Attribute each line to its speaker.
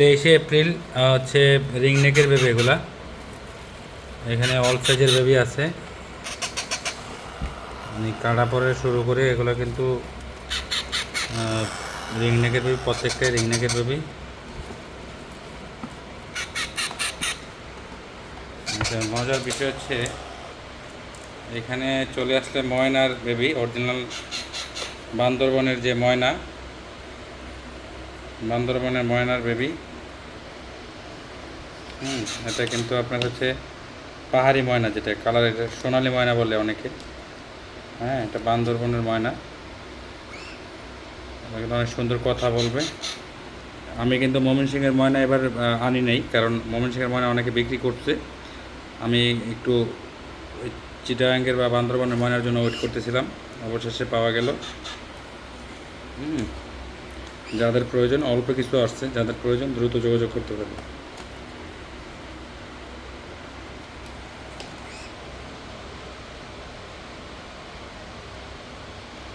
Speaker 1: তেইশে এপ্রিল হচ্ছে রিং নেকের বেবি এগুলা। এখানে অল সাইজের বেবি আছে। কাটা পরে শুরু করে, এগুলো কিন্তু রিং নেকের বেবি প্রত্যেকটাই রিং নেকের বেবি মজার বিষয় হচ্ছে, এখানে চলে আসলে ময়নার বেবি অরিজিনাল বান্দরবনের যে ময়না, বান্দরবনের ময়নার বেবি হুম, এটা কিন্তু আপনার হচ্ছে পাহাড়ি ময়না যেটা, কালারের সোনালি ময়না বলে অনেকে। হ্যাঁ এটা বান্দরবনের ময়না। এটা অনেক সুন্দর কথা বলবে। আমি কিন্তু মমিন সিংয়ের ময়না এবার আনি নাই, কারণ মমিন সিংয়ের ময়না অনেকে বিক্রি করছে। আমি একটু ওই চিটাগাঙ্গের বা বান্দরবনের ময়নার জন্য ওয়েট করতেছিলাম। অবশেষে পাওয়া গেল। যাদের প্রয়োজন, অল্প কিছু আসছে, যাদের প্রয়োজন, দ্রুত যোগাযোগ করতে পারবে।